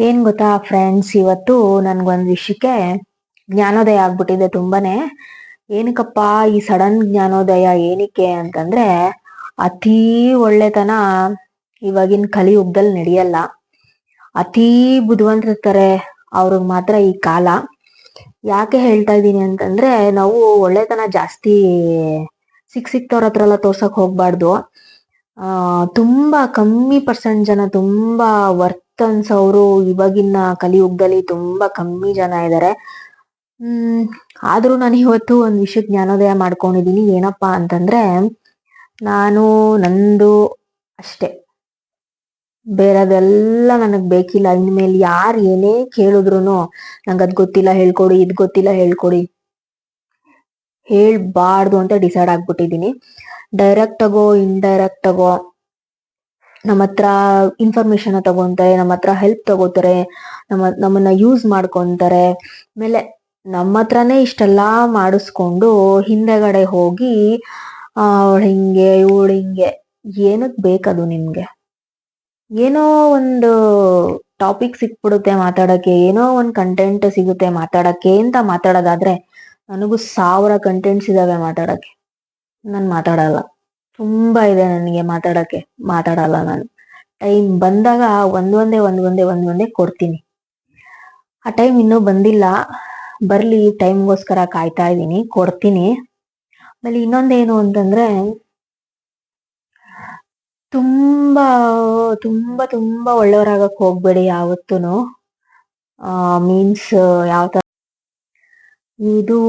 ಏನ್ ಗೊತ್ತಾ ಫ್ರೆಂಡ್ಸ್ ಇವತ್ತು ನನ್ಗೊಂದ್ ವಿಷಯಕ್ಕೆ ಜ್ಞಾನೋದಯ ಆಗ್ಬಿಟ್ಟಿದೆ ತುಂಬಾನೇ. ಏನಕ್ಕಪ್ಪ ಈ ಸಡನ್ ಜ್ಞಾನೋದಯ ಏನಕ್ಕೆ ಅಂತಂದ್ರೆ ಅತೀ ಒಳ್ಳೆತನ ಇವಾಗಿನ ಕಲಿಯುಗದಲ್ಲಿ ನಡೆಯಲ್ಲ. ಅತೀ ಬುದ್ಧಿವಂತರಿರ್ತಾರೆ ಅವ್ರಿಗೆ ಮಾತ್ರ ಈ ಕಾಲ. ಯಾಕೆ ಹೇಳ್ತಾ ಇದ್ದೀನಿ ಅಂತಂದ್ರೆ ನಾವು ಒಳ್ಳೆತನ ಜಾಸ್ತಿ ಸಿಕ್ ಸಿಕ್ತವ್ರ ಹತ್ರ ಎಲ್ಲ ತೋರ್ಸಕ್ ಹೋಗ್ಬಾರ್ದು. ತುಂಬಾ ಕಮ್ಮಿ ಪರ್ಸೆಂಟ್ ಜನ ತುಂಬಾ ವರ್ತ್ ಅನ್ಸೋರು ಇವಾಗಿನ ಕಲಿಯುಗದಲ್ಲಿ ತುಂಬಾ ಕಮ್ಮಿ ಜನ ಇದ್ದಾರೆ ಹ್ಮ್, ಆದ್ರೂ ನಾನು ಇವತ್ತು ಒಂದ್ ವಿಷಯ ಜ್ಞಾನೋದಯ ಮಾಡ್ಕೊಂಡಿದೀನಿ. ಏನಪ್ಪಾ ಅಂತಂದ್ರೆ, ನಾನು ನಂದು ಅಷ್ಟೇ. ಬೇರೆದೆಲ್ಲ ನನಗ್ ಬೇಕಿಲ್ಲ. ಇನ್ಮೇಲೆ ಯಾರು ಏನೇ ಕೇಳಿದ್ರು ನಂಗೆ ಅದ್ ಗೊತ್ತಿಲ್ಲ, ಹೇಳ್ಕೊಡಿ, ಇದ್ ಗೊತ್ತಿಲ್ಲ, ಹೇಳ್ಕೊಡಿ. ಹೇಳ್ಬಾರ್ದು ಅಂತ ಡಿಸೈಡ್ ಆಗ್ಬಿಟ್ಟಿದೀನಿ. ಡೈರೆಕ್ಟ್ ಆಗೋ ಇಂಡೈರೆಕ್ಟ್ ಆಗೋ ನಮ್ಮ ಹತ್ರ ಇನ್ಫಾರ್ಮೇಶನ್ ತಗೊಂತಾರೆ, ನಮ್ಮ ಹತ್ರ ಹೆಲ್ಪ್ ತಗೋತಾರೆ, ನಮ್ಮ, ನಮ್ಮನ್ನ ಯೂಸ್ ಮಾಡ್ಕೊಂತಾರೆ. ಆಮೇಲೆ ನಮ್ಮ ಹತ್ರನೇ ಇಷ್ಟೆಲ್ಲಾ ಮಾಡಿಸ್ಕೊಂಡು ಹಿಂದೆಗಡೆ ಹೋಗಿ ಅವಳು ಹಿಂಗೆ, ಇವಳು ಹಿಂಗೆ, ಏನಕ್ ಬೇಕದು ನಿಮ್ಗೆ? ಏನೋ ಒಂದು ಟಾಪಿಕ್ ಸಿಕ್ಬಿಡುತ್ತೆ ಮಾತಾಡಕ್ಕೆ, ಏನೋ ಒಂದು ಕಂಟೆಂಟ್ ಸಿಗುತ್ತೆ ಮಾತಾಡಕ್ಕೆ ಅಂತ ಮಾತಾಡೋದಾದ್ರೆ, ನನಗೂ ಸಾವಿರ ಕಂಟೆಂಟ್ಸ್ ಇದಾವೆ ಮಾತಾಡಕ್ಕೆ. ನಾನು ಮಾತಾಡಲ್ಲ. ತುಂಬಾ ಇದೆ ನನಗೆ ಮಾತಾಡಕ್ಕೆ. ಮಾತಾಡಲ್ಲ ನಾನು. ಟೈಮ್ ಬಂದಾಗ ಒಂದೊಂದೇ ಒಂದೊಂದೇ ಒಂದೊಂದೇ ಕೊಡ್ತೀನಿ. ಆ ಟೈಮ್ ಇನ್ನೂ ಬಂದಿಲ್ಲ. ಬರ್ಲಿ ಟೈಮ್ಗೋಸ್ಕರ ಕಾಯ್ತಾ ಇದ್ದೀನಿ. ಕೊಡ್ತೀನಿ. ಆಮೇಲೆ ಇನ್ನೊಂದೇನು ಅಂತಂದ್ರೆ, ತುಂಬಾ ತುಂಬಾ ತುಂಬಾ ಒಳ್ಳೆಯವರಾಗಕ್ ಹೋಗ್ಬೇಡಿ ಯಾವತ್ತೂನು. ಆ ಮೀನ್ಸ್ ಯಾವ ತರ, ಇದು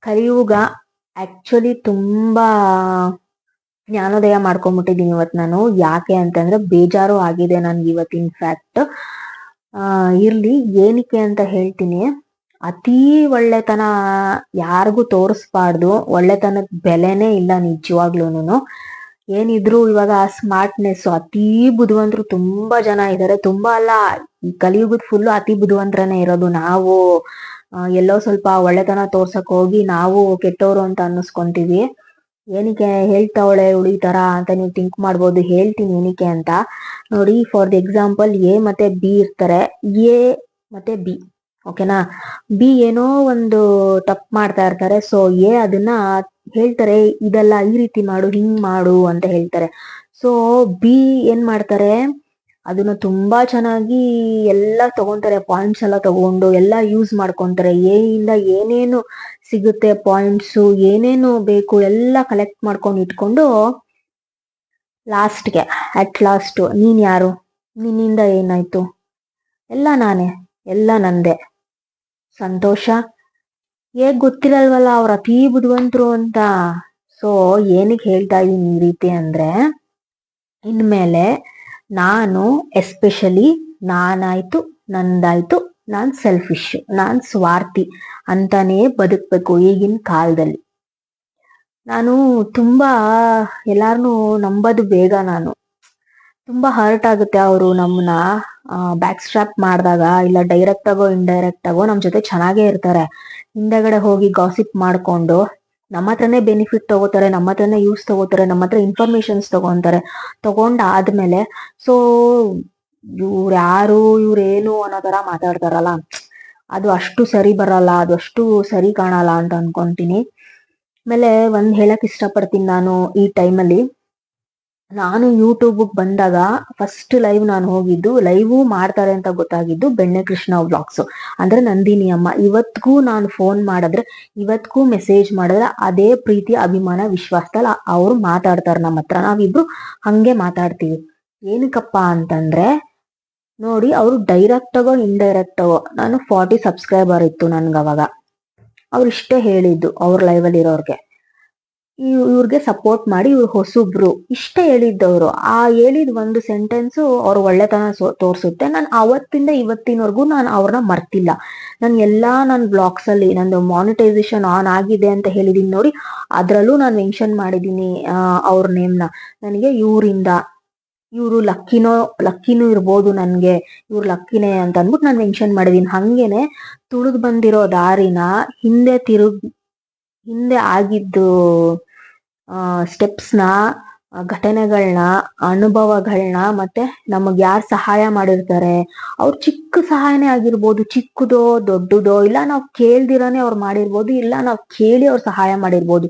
ಕಲಿಯುಗ ಆಕ್ಚುಲಿ ತುಂಬಾ ಜ್ಞಾನೋದಯ ಮಾಡ್ಕೊಂಬಿಟ್ಟಿದ್ದೀನಿ ಇವತ್ತು ನಾನು. ಯಾಕೆ ಅಂತಂದ್ರೆ ಬೇಜಾರು ಆಗಿದೆ ನನ್ಗೆ ಇವತ್ತು ಇನ್ಫ್ಯಾಕ್ಟ್ ಫ್ಯಾಕ್ಟ್ ಇರ್ಲಿ, ಏನಕ್ಕೆ ಅಂತ ಹೇಳ್ತೀನಿ. ಅತೀ ಒಳ್ಳೆತನ ಯಾರಿಗೂ ತೋರಿಸ್ಬಾರ್ದು. ಒಳ್ಳೆತನದ ಬೆಲೆನೇ ಇಲ್ಲ ನಿಜವಾಗ್ಲೂನು ಏನಿದ್ರು ಇವಾಗ ಆ ಸ್ಮಾರ್ಟ್ನೆಸ್ ಅತೀ ಬುದ್ಧಿವಂತರು ತುಂಬಾ ಜನ ಇದ್ದಾರೆ ತುಂಬಾ ಅಲ್ಲ ಕಲಿಯುಗದ ಫುಲ್ ಅತಿ ಬುದ್ಧಿವಂತರನೇ ಇರೋದು ನಾವು. ಎಲ್ಲೋ ಸ್ವಲ್ಪ ಒಳ್ಳೆತನ ತೋರ್ಸಕ್ ಹೋಗಿ ನಾವು ಕೆಟ್ಟವರು ಅಂತ ಅನ್ನಿಸ್ಕೊಂತೀವಿ. ಏನಕ್ಕೆ ಹೇಳ್ತಾವಳೆ ಈ ತರ ಅಂತ ನೀವು ಥಿಂಕ್ ಮಾಡ್ಬೋದು, ಹೇಳ್ತೀನಿ ಏನಕ್ಕೆ ಅಂತ. ನೋಡಿ ಫಾರ್ ದಿ ಎಕ್ಸಾಂಪಲ್ ಎ ಮತ್ತೆ ಬಿ ಇರ್ತಾರೆ. ಎ ಮತ್ತೆ ಬಿ ಓಕೆನಾ ಬಿ ಏನೋ ಒಂದು ತಪ್ಪು ಮಾಡ್ತಾ ಇರ್ತಾರೆ. ಸೊ ಎ ಅದನ್ನ ಹೇಳ್ತಾರೆ, ಇದೆಲ್ಲ ಈ ರೀತಿ ಮಾಡು, ಹಿಂಗ್ ಮಾಡು ಅಂತ ಹೇಳ್ತಾರೆ. ಸೊ ಬಿ ಏನ್ ಮಾಡ್ತಾರೆ? ಅದನ್ನ ತುಂಬಾ ಚೆನ್ನಾಗಿ ಎಲ್ಲ ತಗೊಂತಾರೆ ಪಾಯಿಂಟ್ಸ್ ಎಲ್ಲ ತಗೊಂಡು ಎಲ್ಲ ಯೂಸ್ ಮಾಡ್ಕೊಂತಾರೆ. ಎ ಇಂದ ಏನೇನು ಸಿಗುತ್ತೆ ಪಾಯಿಂಟ್ಸ್ ಏನೇನು ಬೇಕು ಎಲ್ಲ ಕಲೆಕ್ಟ್ ಮಾಡ್ಕೊಂಡು ಇಟ್ಕೊಂಡು ಲಾಸ್ಟ್ಗೆ ಅಟ್ ಲಾಸ್ಟ್ ನೀನ್ ಯಾರು? ನಿನ್ನಿಂದ ಏನಾಯ್ತು? ಎಲ್ಲ ನಾನೇ, ಎಲ್ಲ ನಂದೆ. ಸಂತೋಷ? ಹೇಗ್ ಗೊತ್ತಿರಲ್ವಲ್ಲ, ಅವ್ರ ಅತೀ ಬುದ್ಧಿವಂತರು ಅಂತ. ಸೊ ಏನಕ್ಕೆ ಹೇಳ್ತಾ ಇದೀನಿ ಈ ರೀತಿ ಅಂದ್ರೆ, ಇನ್ಮೇಲೆ ನಾನು ಎಸ್ಪೆಷಲಿ ನಾನಾಯ್ತು, ನಂದಾಯ್ತು, ನಾನ್ ಸೆಲ್ಫಿಶ್ ನಾನ್ ಸ್ವಾರ್ಥಿ ಅಂತಾನೆ ಬದುಕ್ಬೇಕು ಈಗಿನ ಕಾಲದಲ್ಲಿ. ನಾನು ತುಂಬಾ ಎಲ್ಲಾರನು ನಂಬೋದು ಬೇಗ ನಾನು. ತುಂಬಾ ಹರ್ಟ್ ಆಗುತ್ತೆ ಅವರು ನಮ್ಮನ್ನ ಬ್ಯಾಕ್ ಸ್ಟ್ರಾಪ್ ಮಾಡಿದಾಗ ಇಲ್ಲ ಡೈರೆಕ್ಟ್ ಆಗೋ ಇಂಡೈರೆಕ್ಟ್ ಆಗೋ ನಮ್ ಜೊತೆ ಚೆನ್ನಾಗೇ ಇರ್ತಾರೆ. ಹಿಂದೆಗಡೆ ಹೋಗಿ ಗಾಸಿಪ್ ಮಾಡ್ಕೊಂಡು ನಮ್ಮ ಹತ್ರನೇ ಬೆನಿಫಿಟ್ ತಗೋತಾರೆ ನಮ್ಮ ಹತ್ರನೇ ಯೂಸ್ ತಗೋತಾರೆ ನಮ್ಮ ಹತ್ರ ಇನ್ಫಾರ್ಮೇಶನ್ಸ್ ತಗೊಂತಾರೆ ತಗೊಂಡಾದ್ಮೇಲೆ ಸೊ ಇವ್ರು ಯಾರು ಇವ್ರೇನು ಅನ್ನೋ ತರ ಮಾತಾಡ್ತಾರಲ್ಲ, ಅದು ಅಷ್ಟು ಸರಿ ಬರಲ್ಲ, ಅದು ಅಷ್ಟು ಸರಿ ಕಾಣಲ್ಲ ಅಂತ ಅನ್ಕೊಂತೀನಿ. ಆಮೇಲೆ ಒಂದ್ ಹೇಳಕ್ ಇಷ್ಟಪಡ್ತೀನಿ ನಾನು ಈ ಟೈಮಲ್ಲಿ ನಾನು ಯೂಟ್ಯೂಬ್ ಬಂದಾಗ ಫಸ್ಟ್ ಲೈವ್ ನಾನು ಹೋಗಿದ್ದು ಲೈವ್ ಮಾಡ್ತಾರೆ ಅಂತ ಗೊತ್ತಾಗಿದ್ದು ಬೆಣ್ಣೆ ಕೃಷ್ಣ ವ್ಲಾಗ್ಸ್ ಅಂದ್ರೆ ನಂದಿನಿ ಅಮ್ಮ. ಇವತ್ತಿಗೂ ನಾನು ಫೋನ್ ಮಾಡಿದ್ರೆ ಇವತ್ತಿಗೂ ಮೆಸೇಜ್ ಮಾಡಿದ್ರೆ ಅದೇ ಪ್ರೀತಿ, ಅಭಿಮಾನ, ವಿಶ್ವಾಸದಲ್ಲಿ ಅವರು ಮಾತಾಡ್ತಾರೆ ನಮ್ಮ ಹತ್ರ. ನಾವಿಬ್ರು ಹಂಗೆ ಮಾತಾಡ್ತೀವಿ. ಏನಕ್ಕಪ್ಪ ಅಂತಂದ್ರೆ, ನೋಡಿ ಅವರು ಡೈರೆಕ್ಟ್ ಆಗೋ ಇಂಡೈರೆಕ್ಟ್ ಆಗೋ, ನಾನು ಫಾರ್ಟಿ ಸಬ್ಸ್ಕ್ರೈಬರ್ ಇತ್ತು ನನ್ಗೆ ಅವಾಗ ಅವ್ರು ಇಷ್ಟೇ ಹೇಳಿದ್ದು ಅವ್ರ ಲೈವಲ್ಲಿ ಇರೋರ್ಗೆ. ಇವ್ರಿಗೆ ಸಪೋರ್ಟ್ ಮಾಡಿ ಇವ್ರು ಹೊಸಬ್ರು. ಇಷ್ಟೇ ಹೇಳಿದ್ದವ್ರು. ಆ ಹೇಳಿದ ಒಂದು ಸೆಂಟೆನ್ಸ್ ಅವ್ರ ಒಳ್ಳೆತನ ತೋರಿಸುತ್ತೆ. ನಾನು ಅವತ್ತಿಂದ ಇವತ್ತಿನವರೆಗೂ ನಾನು ಅವ್ರನ್ನ ಮರ್ತಿಲ್ಲ. ನಾನು ಎಲ್ಲಾ ನನ್ನ ಬ್ಲಾಗ್ಸ್ ಅಲ್ಲಿ ನಂದು ಮಾನಿಟೈಸೇಷನ್ ಆನ್ ಆಗಿದೆ ಅಂತ ಹೇಳಿದೀನಿ ನೋಡಿ, ಅದರಲ್ಲೂ ನಾನು ಮೆನ್ಷನ್ ಮಾಡಿದೀನಿ ಅವ್ರ ನೇಮ್ನ ನನಗೆ ಇವರಿಂದ, ಇವರು ಲಕ್ಕಿನೋ, ಲಕ್ಕಿನೂ ಇರ್ಬೋದು ನನ್ಗೆ. ಇವ್ರು ಲಕ್ಕಿನೇ ಅಂತ ಅಂದ್ಬಿಟ್ಟು ನಾನು ಮೆನ್ಷನ್ ಮಾಡಿದೀನಿ. ಹಂಗೇನೆ ತುಳಿದು ಬಂದಿರೋ ದಾರಿನ ಹಿಂದೆ ತಿರುಗ್, ಹಿಂದೆ ಆಗಿದ್ದು ಸ್ಟೆಪ್ಸ್ನ ಘಟನೆಗಳನ್ನ ಅನುಭವಗಳನ್ನ ಮತ್ತೆ ನಮಗ್ ಯಾರು ಸಹಾಯ ಮಾಡಿರ್ತಾರೆ? ಅವ್ರು ಚಿಕ್ಕ ಸಹಾಯನೇ ಆಗಿರ್ಬೋದು, ಚಿಕ್ಕದೋ, ದೊಡ್ಡದೋ, ಇಲ್ಲ ನಾವು ಕೇಳ್ದಿರಾನೆ ಅವ್ರು ಮಾಡಿರ್ಬೋದು, ಇಲ್ಲ ನಾವು ಕೇಳಿ ಅವ್ರು ಸಹಾಯ ಮಾಡಿರ್ಬೋದು.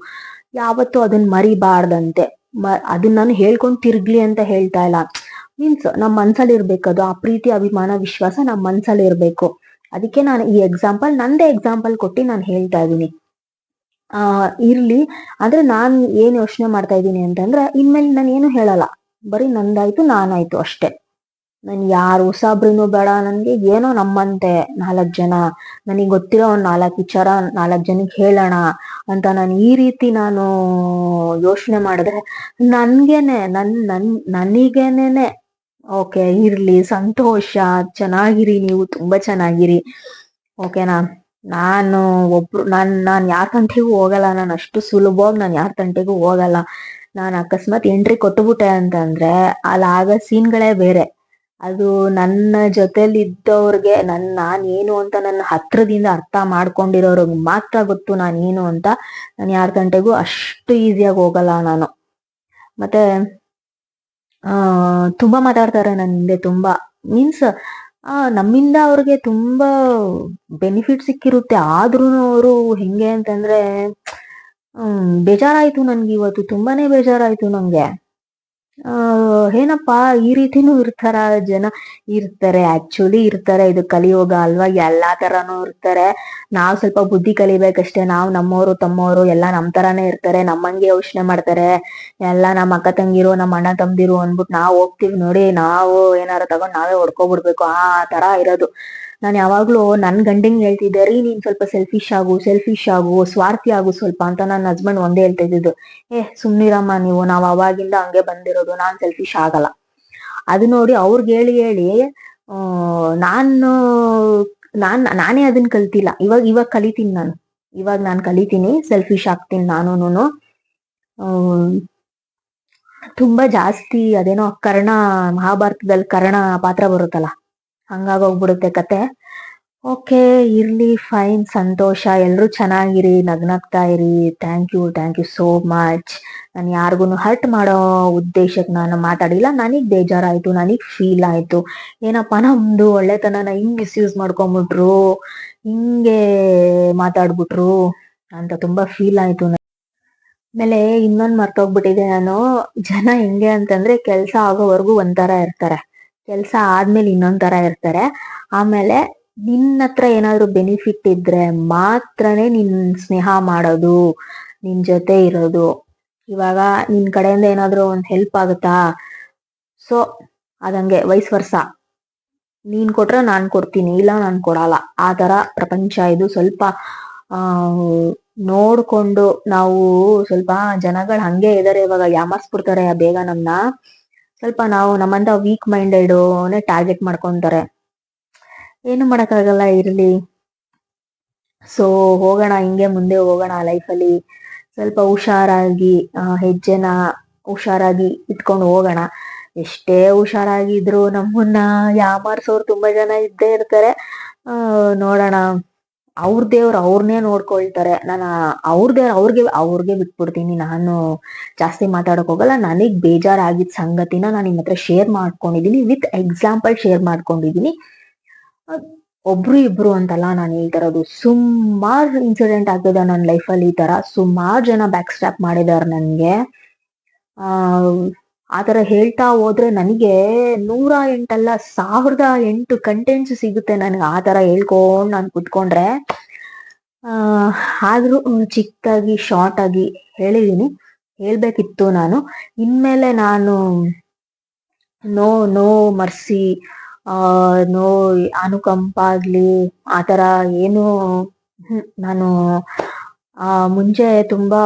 ಯಾವತ್ತೂ ಅದನ್ನ ಮರಿಬಾರ್ದಂತೆ. ಮ ಅದನ್ನ ನಾನು ಹೇಳ್ಕೊಂಡ್ ತಿರ್ಗ್ಲಿ ಅಂತ ಹೇಳ್ತಾ ಇಲ್ಲ. ಮೀನ್ಸ್ ನಮ್ಮ ಮನ್ಸಲ್ಲಿ ಇರ್ಬೇಕದು ಆ ಪ್ರೀತಿ, ಅಭಿಮಾನ, ವಿಶ್ವಾಸ ನಮ್ಮ ಮನ್ಸಲ್ಲಿ ಇರ್ಬೇಕು. ಅದಕ್ಕೆ ನಾನು ಈ ಎಕ್ಸಾಂಪಲ್ ನಂದೇ ಎಕ್ಸಾಂಪಲ್ ಕೊಟ್ಟು ನಾನು ಹೇಳ್ತಾ ಇದ್ದೀನಿ. ಆ, ಇರ್ಲಿ. ಆದ್ರೆ ನಾನ್ ಏನ್ ಯೋಚನೆ ಮಾಡ್ತಾ ಇದ್ದೀನಿ ಅಂತಂದ್ರೆ, ಇನ್ಮೇಲೆ ನಾನು ಏನು ಹೇಳಲ್ಲ. ಬರೀ ನಂದಾಯ್ತು, ನಾನಾಯ್ತು ಅಷ್ಟೇ. ನನ್ ಯಾರು ಉಸಾಬ್ರಿನೂ ಬೇಡ. ನನ್ಗೆ ಏನೋ ನಮ್ಮಂತೆ ನಾಲ್ಕ್ ಜನ. ನನಗೆ ಗೊತ್ತಿರೋ ಒಂದ್ ನಾಲ್ಕ್ ವಿಚಾರ ನಾಲ್ಕ್ ಜನಕ್ಕೆ ಹೇಳೋಣ ಅಂತ ನಾನು ಈ ರೀತಿ ನಾನು ಯೋಚನೆ ಮಾಡಿದ್ರೆ, ನನ್ಗೇನೆ, ನನ್ ನನ್ ನನಗೇನೆ ಓಕೆ, ಇರ್ಲಿ, ಸಂತೋಷ, ಚೆನ್ನಾಗಿರಿ ನೀವು, ತುಂಬಾ ಚೆನ್ನಾಗಿರಿ. ಓಕೆನಾ? ನಾನು ಒಬ್ರು, ನಾನ್ ನಾನ್ ಯಾರ ತಂಟೆಗೂ ಹೋಗಲ್ಲ, ನಾನು ಅಷ್ಟು ಸುಲಭವಾಗಿ ನಾನು ಯಾರ ತಂಟೆಗೂ ಹೋಗಲ್ಲ. ನಾನು ಅಕಸ್ಮಾತ್ ಎಂಟ್ರಿ ಕೊಟ್ಟುಬಿಟ್ಟೆ ಅಂತಂದ್ರೆ ಅಲ್ಲಿ ಆಗ ಸೀನ್ಗಳೇ ಬೇರೆ. ಅದು ನನ್ನ ಜೊತೆಲಿ ಇದ್ದವ್ರಿಗೆ ನನ್ ಏನು ಅಂತ ನನ್ನ ಹತ್ರದಿಂದ ಅರ್ಥ ಮಾಡ್ಕೊಂಡಿರೋರಿಗೆ ಮಾತ್ರ ಗೊತ್ತು ನಾನು ಏನು ಅಂತ. ನಾನು ಯಾರ ತಂಟೆಗೂ ಅಷ್ಟು ಈಸಿಯಾಗಿ ಹೋಗಲ್ಲ ನಾನು. ಮತ್ತೆ ತುಂಬಾ ಮಾತಾಡ್ತಾರೆ ನನ್ನ ಹಿಂದೆ ತುಂಬಾ. ಮೀನ್ಸ್ ನಮ್ಮಿಂದ ಅವ್ರಿಗೆ ತುಂಬಾ ಬೆನಿಫಿಟ್ ಸಿಕ್ಕಿರುತ್ತೆ. ಆದ್ರೂ ಅವರು ಹೆಂಗೆ ಅಂತಂದ್ರೆ ಬೇಜಾರಾಯ್ತು ನನ್ಗೆ ಇವತ್ತು. ತುಂಬಾನೇ ಬೇಜಾರಾಯ್ತು ನಂಗೆ. ಆ, ಏನಪ್ಪಾ, ಈ ರೀತಿನೂ ಇರ್ತಾರ ಜನ. ಇರ್ತಾರೆ ಆಕ್ಚುಲಿ ಇರ್ತಾರೆ. ಇದು ಕಲಿಯೋಗ ಅಲ್ವಾ? ಎಲ್ಲಾ ತರಾನು ಇರ್ತಾರೆ. ನಾವ್ ಸ್ವಲ್ಪ ಬುದ್ಧಿ ಕಲಿಬೇಕಷ್ಟೇ. ನಾವ್ ನಮ್ಮವರು ತಮ್ಮವರು ಎಲ್ಲಾ ನಮ್ ತರಾನೇ ಇರ್ತಾರೆ. ನಮ್ಮಂಗೆ ಯೋಚನೆ ಮಾಡ್ತಾರೆ. ಎಲ್ಲಾ ನಮ್ ಅಕ್ಕ ತಂಗಿರು, ನಮ್ಮ ಅಣ್ಣ ತಮ್ದಿರು ಅಂದ್ಬಿಟ್ಟು ನಾವ್ ಹೋಗ್ತಿವಿ ನೋಡಿ. ನಾವು ಏನಾರ ತಗೊಂಡ್ ನಾವೇ ಹೊಡ್ಕೊಬಿಡ್ಬೇಕು. ಆ ತರ ಇರೋದು. ನಾನ್ ಯಾವಾಗ್ಲೂ ನನ್ ಗಂಡಂಗ್ ಹೇಳ್ತಿದ್ದೆ, ರೀ ನೀನ್ ಸ್ವಲ್ಪ ಸೆಲ್ಫಿಶ್ ಆಗು ಸೆಲ್ಫಿಶ್ ಆಗು, ಸ್ವಾರ್ಥಿ ಆಗು ಸ್ವಲ್ಪ ಅಂತ ನನ್ನ ಹಸ್ಬೆಂಡ್ ಒಂದೇ ಹೇಳ್ತಾ ಇದ್ದಿದ್ದು. ಏ, ಸುಮ್ನಿರಮ್ಮ ನೀವು, ನಾವ್ ಅವಾಗಿಂದ ಹಂಗೆ ಬಂದಿರೋದು, ನಾನ್ ಸೆಲ್ಫಿಶ್ ಆಗಲ್ಲ. ಅದು ನೋಡಿ ಅವ್ರಿಗೆ ಹೇಳಿ ಹೇಳಿ ನಾನು, ನಾನ್, ನಾನೇ ಅದನ್ನ ಕಲ್ತಿಲ್ಲ. ಇವಾಗ ಇವಾಗ ಕಲಿತೀನಿ ನಾನು. ಇವಾಗ ನಾನ್ ಕಲಿತೀನಿ ಸೆಲ್ಫಿಶ್ ಆಗ್ತೀನಿ ನಾನು ತುಂಬಾ ಜಾಸ್ತಿ ಅದೇನೋ ಕರ್ಣ ಮಹಾಭಾರತದಲ್ಲಿ ಕರ್ಣ ಪಾತ್ರ ಬರುತ್ತಲ್ಲ. ಹಂಗಾಗೋಗ್ಬಿಡುತ್ತೆ ಕತೆ. ಓಕೆ, ಇರ್ಲಿ, ಫೈನ್, ಸಂತೋಷ ಎಲ್ಲರೂ ಚೆನ್ನಾಗಿರಿ, ನಗ್ನಗ್ತಾ ಇರಿ. Thank you thank you so much ನಾನು ಯಾರಿಗೂ ಹರ್ಟ್ ಮಾಡೋ ಉದ್ದೇಶಕ್ಕೆ ನಾನು ಮಾತಾಡಿಲ್ಲ. ನನಗ್ ಬೇಜಾರಾಯಿತು, ನನಗ್ ಫೀಲ್ ಆಯಿತು. ಏನಪ್ಪಾ ನಮ್ದು ಒಳ್ಳೆತನನ ಹಿಂಗೆ ಮಿಸ್ಯೂಸ್ ಮಾಡ್ಕೊಂಬಿಟ್ರು, ಹಿಂಗೆ ಮಾತಾಡ್ಬಿಟ್ರು ಅಂತ ತುಂಬಾ ಫೀಲ್ ಆಯಿತು ಆಮೇಲೆ ಇನ್ನೊಂದು ಮರ್ತೋಗ್ಬಿಟ್ಟಿದೆ ನಾನು. ಜನ ಹೆಂಗೆ ಅಂತಂದ್ರೆ ಕೆಲಸ ಆಗೋವರೆಗೂ ಒಂಥರ ಇರ್ತಾರೆ. ಕೆಲ್ಸ ಆದ್ಮೇಲೆ ಇನ್ನೊಂದ್ ತರ ಇರ್ತಾರೆ. ಆಮೇಲೆ ನಿನ್ನ ಹತ್ರ ಏನಾದ್ರು ಬೆನಿಫಿಟ್ ಇದ್ರೆ ಮಾತ್ರನೇ ನಿನ್ ಸ್ನೇಹ ಮಾಡೋದು, ನಿನ್ ಜೊತೆ ಇರೋದು. ಇವಾಗ ನಿನ್ ಕಡೆಯಿಂದ ಏನಾದ್ರು ಒಂದ್ ಹೆಲ್ಪ್ ಆಗುತ್ತಾ? ಸೊ ಅದಂಗೆ ವಯಸ್ ವರ್ಷ ನೀನ್ ಕೊಟ್ರೆ ನಾನ್ ಕೊಡ್ತೀನಿ, ಇಲ್ಲ ನಾನ್ ಕೊಡಲ್ಲ. ಆ ತರ ಪ್ರಪಂಚ ಇದು ಸ್ವಲ್ಪ, ಆ, ನೋಡ್ಕೊಂಡು ನಾವು ಸ್ವಲ್ಪ ಜನಗಳು ಹಂಗೆ ಇದಾರೆ ಇವಾಗ ಯಾಮಾರ್ಸ್ಬಿಡ್ತಾರೆ ಬೇಗ ನಮ್ನ ಸ್ವಲ್ಪ ನಾವು ನಮ್ಮಂತ ವೀಕ್ ಮೈಂಡೆಡ್ ಟಾರ್ಗೆಟ್ ಮಾಡ್ಕೊಂತಾರೆ. ಏನು ಮಾಡೋಕ್ಕಾಗಲ್ಲ ಇರಲಿ. ಸೊ ಹೋಗೋಣ, ಹಿಂಗೆ ಮುಂದೆ ಹೋಗೋಣ ಲೈಫಲ್ಲಿ ಸ್ವಲ್ಪ ಹುಷಾರಾಗಿ ಹೆಜ್ಜೆನ ಹುಷಾರಾಗಿ ಇಟ್ಕೊಂಡು ಹೋಗೋಣ. ಎಷ್ಟೇ ಹುಷಾರಾಗಿದ್ರು ನಮ್ಮನ್ನ ಯಾಮಾರ್ಸೋರು ತುಂಬಾ ಜನ ಇದ್ದೇ ಇರ್ತಾರೆ. ನೋಡೋಣ. ಅವ್ರ ದೇವ್ರು ಅವ್ರನ್ನೇ ನೋಡ್ಕೊಳ್ತಾರೆ. ನಾನು ಅವ್ರ ದೇವ್ರ ಅವ್ರಿಗೆ ಅವ್ರಿಗೆ ಬಿಟ್ಬಿಡ್ತೀನಿ. ನಾನು ಜಾಸ್ತಿ ಮಾತಾಡಕ್ ಹೋಗಲ್ಲ. ನನಗ್ ಬೇಜಾರಾಗಿದ್ ಸಂಗತಿನ ನಾನು ನಿಮ್ಮ ಹತ್ರ ಶೇರ್ ಮಾಡ್ಕೊಂಡಿದೀನಿ. ವಿತ್ ಎಕ್ಸಾಂಪಲ್ ಶೇರ್ ಮಾಡ್ಕೊಂಡಿದೀನಿ. ಒಬ್ರು ಇಬ್ರು ಅಂತಲ್ಲ ನಾನು ಹೇಳ್ತಿರೋದು. ಸುಮಾರು ಇನ್ಸಿಡೆಂಟ್ ಆಗಿದೆ ನನ್ನ ಲೈಫಲ್ಲಿ ಈ ತರ. ಸುಮಾರು ಜನ ಬ್ಯಾಕ್ ಸ್ಟ್ಯಾಪ್ ಮಾಡಿದಾರೆ ನನ್ಗೆ. ಆ ಆತರ ಹೇಳ್ತಾ ಹೋದ್ರೆ ನನಗೆ ನೂರ ಎಂಟಲ್ಲ ಸಾವಿರದ ಎಂಟು ಕಂಟೆಂಟ್ಸ್ ಸಿಗುತ್ತೆ ನನಗೆ ಆ ತರ ಹೇಳ್ಕೊಂಡ್ ನಾನು ಕುತ್ಕೊಂಡ್ರೆ. ಆ, ಆದ್ರೂ ಚಿಕ್ಕದಾಗಿ ಶಾರ್ಟ್ ಆಗಿ ಹೇಳಿದೀನಿ. ಹೇಳ್ಬೇಕಿತ್ತು ನಾನು. ಇನ್ಮೇಲೆ ನಾನು ನೋ ನೋ ಮರ್ಸಿ, ಆ, ನೋ ಅನುಕಂಪ ಆಗ್ಲಿ ಆತರ ಏನು ನಾನು, ಆ, ಮುಂಚೆ ತುಂಬಾ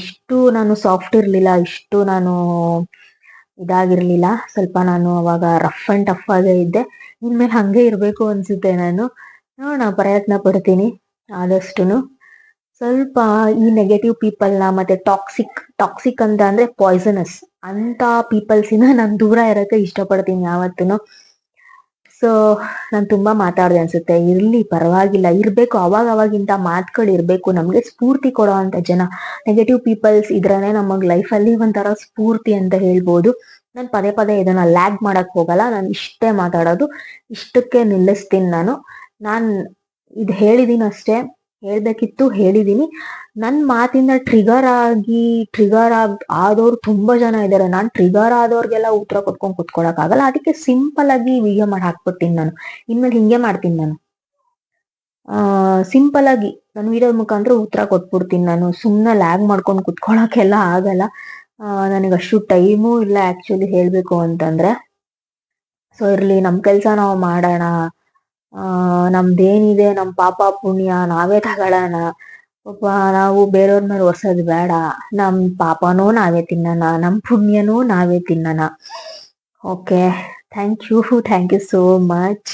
ಇಷ್ಟು ನಾನು ಸಾಫ್ಟ್ ಇರ್ಲಿಲ್ಲ, ಇಷ್ಟು ನಾನು ಇದಾಗಿರ್ಲಿಲ್ಲ. ಸ್ವಲ್ಪ ನಾನು ಅವಾಗ ರಫ್ ಅಂಡ್ ಟಫ್ ಆಗೇ ಇದ್ದೆ. ಇನ್ಮೇಲೆ ಹಂಗೆ ಇರಬೇಕು ಅನ್ಸುತ್ತೆ ನಾನು. ನೋಡೋಣ, ಪ್ರಯತ್ನ ಪಡ್ತೀನಿ ಆದಷ್ಟು ಸ್ವಲ್ಪ ಈ ನೆಗೆಟಿವ್ ಪೀಪಲ್ನ ಮತ್ತೆ ಟಾಕ್ಸಿಕ್ ಟಾಕ್ಸಿಕ್ ಅಂತ ಅಂದ್ರೆ ಪಾಯ್ಸನಸ್ ಅಂಥ ಪೀಪಲ್ಸಿನ ನಾನು ದೂರ ಇರಕ್ಕೆ ಇಷ್ಟಪಡ್ತೀನಿ ಯಾವತ್ತೂ ಸೊ ನಾನು ತುಂಬಾ ಮಾತಾಡ್ದೆ ಅನ್ಸುತ್ತೆ. ಇರ್ಲಿ, ಪರವಾಗಿಲ್ಲ. ಇರ್ಬೇಕು ಅವಾಗ ಅವಾಗಿಂತ ಮಾತುಗಳು ಇರ್ಬೇಕು. ನಮ್ಗೆ ಸ್ಫೂರ್ತಿ ಕೊಡೋ ಅಂತ ಜನ. ನೆಗೆಟಿವ್ ಪೀಪಲ್ಸ್ ಇದ್ರನೆ ನಮಗ್ ಲೈಫಲ್ಲಿ ಒಂಥರ ಸ್ಫೂರ್ತಿ ಅಂತ ಹೇಳ್ಬೋದು. ನಾನು ಪದೇ ಪದೇ ಇದನ್ನ ಲ್ಯಾಗ್ ಮಾಡಕ್ ಹೋಗಲ್ಲ. ನಾನು ಇಷ್ಟೇ ಮಾತಾಡೋದು. ಇಷ್ಟಕ್ಕೆ ನಿಲ್ಲಿಸ್ತೀನಿ ನಾನು. ನಾನ್ ಇದು ಹೇಳಿದೀನಿ ಅಷ್ಟೇ ಹೇಳ್ಬೇಕಿತ್ತು, ಹೇಳಿದೀನಿ. ನನ್ ಮಾತಿಂದ ಟ್ರಿಗರ್ ಆಗಿ ಟ್ರಿಗರ್ ಆಗ್ ಆದವ್ರು ತುಂಬಾ ಜನ ಇದಾರೆ. ನಾನ್ ಟ್ರಿಗರ್ ಆದವ್ರಿಗೆಲ್ಲ ಉತ್ತರ ಕೊಟ್ಕೊಂಡ್ ಕುತ್ಕೊಳಕ್ ಆಗಲ್ಲ ಅದಕ್ಕೆ ಸಿಂಪಲ್ ಆಗಿ ವಿಡಿಯೋ ಮಾಡಿ ಹಾಕ್ಬಿಡ್ತೀನಿ ನಾನು. ಇನ್ಮೇಲೆ ಹಿಂಗೆ ಮಾಡ್ತೀನಿ ನಾನು. ಆ ಸಿಂಪಲ್ ಆಗಿ ನನ್ನ ವಿಡಿಯೋ ಮುಖಾಂತರ ಉತ್ತರ ಕೊಟ್ಬಿಡ್ತೀನಿ ನಾನು. ಸುಮ್ನೆ ಲ್ಯಾಗ್ ಮಾಡ್ಕೊಂಡು ಕುತ್ಕೊಳಕ್ಕೆಲ್ಲ ಆಗಲ್ಲ. ನನಗೆ ಅಷ್ಟು ಟೈಮು ಇಲ್ಲ ಆ್ಯಕ್ಚುಲಿ ಹೇಳ್ಬೇಕು ಅಂತಂದ್ರೆ. ಸೊ ಇರ್ಲಿ, ನಮ್ ಕೆಲ್ಸ ನಾವು ಮಾಡೋಣ. ಆ, ನಮ್ದೇನಿದೆ, ನಮ್ ಪಾಪ ಪುಣ್ಯ, ನಾವೇ ತಗೊಳೋಣ ಪಾಪ ನಾವು ಬೇರೆಯವ್ರ ಮೇಲೆ ಒರ್ಸೋದ್ ಬೇಡ. ನಮ್ ಪಾಪನೂ ನಾವೇ ತಿನ್ನೋಣ, ನಮ್ ಪುಣ್ಯನೂ ನಾವೇ ತಿನ್ನೋಣ. Okay thank you thank you so much